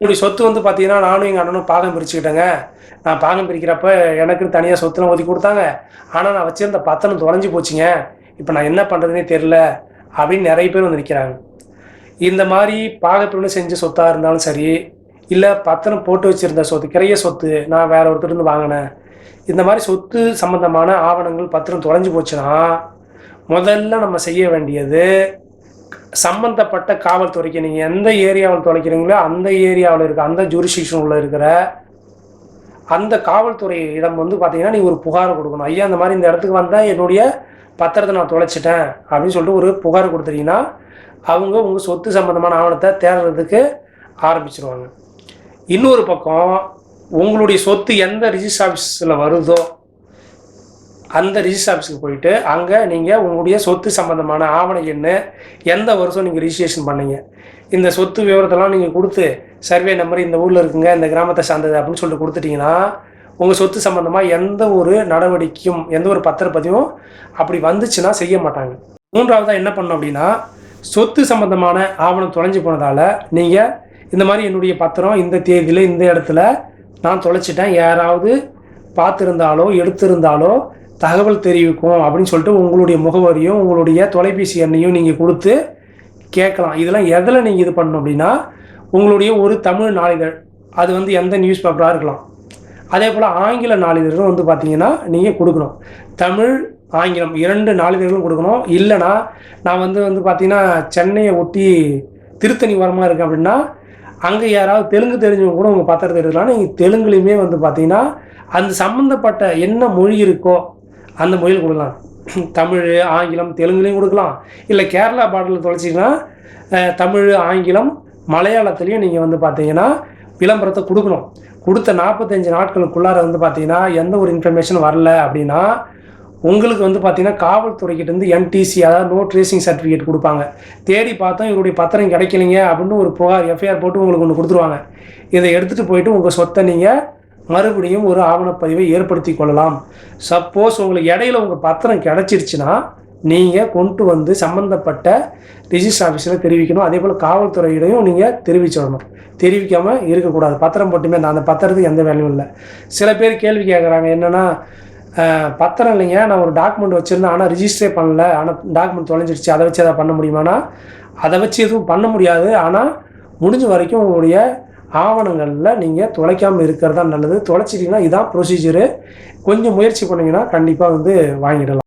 உங்களுடைய சொத்து வந்து பார்த்தீங்கன்னா நானும் எங்கள் அண்ணனும் பாகம் பிரிச்சுக்கிட்டேங்க. நான் பாகம் பிரிக்கிறப்ப எனக்குன்னு தனியாக சொத்துலாம் ஒதுக்கி கொடுத்தாங்க. ஆனால் நான் வச்சிருந்த பத்தனம் தொலைஞ்சு போச்சுங்க. இப்போ நான் என்ன பண்ணுறதுனே தெரில அப்படின்னு நிறைய பேர் வந்து நிற்கிறாங்க இந்த மாதிரி பாகப்பிரிவு செஞ்ச சொத்தாக இருந்தாலும் சரி இல்லை பத்திரம் போட்டு வச்சுருந்த சொத்து கிரைய சொத்து நான் வேற ஒருத்தருந்து வாங்கினேன். இந்த மாதிரி சொத்து சம்மந்தமான ஆவணங்கள் பத்திரம் தொலைஞ்சு போச்சுன்னா முதல்ல நம்ம செய்ய வேண்டியது சம்பந்தப்பட்ட காவல்துறைக்கு நீங்கள் எந்த ஏரியாவில் தொலைக்கிறீங்களோ அந்த ஏரியாவில் இருக்க அந்த ஜூரிஸ்டிக்ஷன் உள்ள இருக்கிற அந்த காவல்துறை இடம் வந்து பார்த்தீங்கன்னா நீங்கள் ஒரு புகார் கொடுக்கணும். ஐயா இந்த மாதிரி இந்த இடத்துக்கு வந்தால் என்னுடைய பத்திரத்தை நான் தொலைச்சிட்டேன் அப்படின்னு சொல்லிட்டு ஒரு புகார் கொடுத்துட்டீங்கன்னா அவங்க உங்கள் சொத்து சம்பந்தமான ஆவணத்தை தேடுறதுக்கு ஆரம்பிச்சிருவாங்க. இன்னொரு பக்கம் உங்களுடைய சொத்து எந்த ரிஜிஸ்டர் ஆஃபீஸில் வருதோ அந்த ரிஜிஸ்டர் ஆஃபீஸுக்கு போயிட்டு அங்கே நீங்கள் உங்களுடைய சொத்து சம்மந்தமான ஆவண எண்ணு எந்த வருஷம் நீங்கள் ரிஜிஸ்ட்ரேஷன் பண்ணீங்க. இந்த சொத்து விவரத்தெல்லாம் நீங்கள் கொடுத்து சர்வே நம்பர் இந்த ஊரில் இருக்குங்க இந்த கிராமத்தை சார்ந்தது அப்படின்னு சொல்லிட்டு கொடுத்துட்டிங்கன்னா உங்கள் சொத்து சம்மந்தமாக எந்த ஒரு நடவடிக்கையும் எந்த ஒரு பத்திரப்பதிவும் அப்படி வந்துச்சுன்னா செய்ய மாட்டாங்க. மூன்றாவதாக என்ன பண்ணோம் அப்படின்னா சொத்து சம்மந்தமான ஆவணம் தொலைஞ்சு போனதால் நீங்கள் இந்த மாதிரி என்னுடைய பத்திரம் இந்த தேதியில் இந்த இடத்துல நான் தொலைச்சிட்டேன். யாராவது பார்த்துருந்தாலோ எடுத்திருந்தாலோ தகவல் தெரிவிக்கும் அப்படின்னு சொல்லிட்டு உங்களுடைய முகவரியும் உங்களுடைய தொலைபேசி எண்ணையும் நீங்கள் கொடுத்து கேட்கலாம். இதெல்லாம் எதில் நீங்கள் இது பண்ணணும் அப்படின்னா உங்களுடைய ஒரு தமிழ் நாளிதழ் அது வந்து எந்த நியூஸ் பேப்பராக இருக்கலாம். அதே போல் ஆங்கில நாளிதழும் வந்து பார்த்தீங்கன்னா நீங்கள் கொடுக்கணும். தமிழ் ஆங்கிலம் இரண்டு நாளிதழ்களும் கொடுக்கணும். இல்லைனா நான் வந்து வந்து பார்த்தீங்கன்னா சென்னையை ஒட்டி திருத்தணி வரமாக இருக்கேன் அப்படின்னா அங்கே யாராவது தெலுங்கு தெரிஞ்சவங்க கூட உங்கள் பத்திரத்தை எடுக்கலாம் நீங்கள் தெலுங்குலையுமே வந்து பார்த்தீங்கன்னா அந்த சம்மந்தப்பட்ட என்ன மொழி இருக்கோ அந்த மொழியில் கொடுக்கலாம். தமிழ் ஆங்கிலம் தெலுங்குலேயும் கொடுக்கலாம். இல்லை கேரளா பாடலில் தொலைச்சிங்கன்னா தமிழ் ஆங்கிலம் மலையாளத்துலேயும் நீங்கள் வந்து பார்த்தீங்கன்னா விளம்பரத்தை கொடுக்கணும். கொடுத்த நாற்பத்தஞ்சு நாட்களுக்குள்ளார வந்து பார்த்தீங்கன்னா எந்த ஒரு இன்ஃபர்மேஷன் வரல அப்படின்னா உங்களுக்கு வந்து பார்த்தீங்கன்னா காவல்துறைக்கிட்ட இருந்து என்டிசி அதாவது நோ ட்ரேசிங் சர்டிஃபிகேட் கொடுப்பாங்க. தேடி பார்த்தோம் இவருடைய பத்திரம் கிடைக்கலைங்க அப்படின்னு ஒரு புகார் எஃப்ஐஆர் போட்டு உங்களுக்கு ஒன்று கொடுத்துருவாங்க. இதை எடுத்துகிட்டு போயிட்டு உங்கள் சொத்தை நீங்கள் மறுபடியும் ஒரு ஆவணப்பதிவை ஏற்படுத்தி கொள்ளலாம். சப்போஸ் உங்களுக்கு இடையில உங்கள் பத்திரம் கிடச்சிருச்சுன்னா நீங்கள் கொண்டு வந்து சம்மந்தப்பட்ட ரிஜிஸ்டர் ஆஃபீஸில் தெரிவிக்கணும். அதே போல் காவல்துறையிடையும் நீங்கள் தெரிவிச்சிடணும். தெரிவிக்காமல் இருக்கக்கூடாது. பத்திரம் போட்டுமே அந்த பத்திரத்துக்கு எந்த வேலையும் இல்லை. சில பேர் கேள்வி கேட்குறாங்க என்னென்னா பத்திரம் இல்லைங்க நான் ஒரு டாக்குமெண்ட் வச்சுருந்தேன் ஆனால் ரிஜிஸ்டரே பண்ணல ஆனால் டாக்குமெண்ட் தொலைஞ்சிருச்சு அதை வச்சு அதை பண்ண முடியுமானா அதை வச்சு எதுவும் பண்ண முடியாது. ஆனால் முடிஞ்ச வரைக்கும் உங்களுடைய ஆவணங்களில் நீங்கள் தொலைக்காமல் இருக்கிறது தான் நல்லது. தொலைச்சிட்டிங்கன்னா இதான் ப்ரொசீஜரு கொஞ்சம் முயற்சி பண்ணிங்கன்னா கண்டிப்பாக வந்து வாங்கிடலாம்.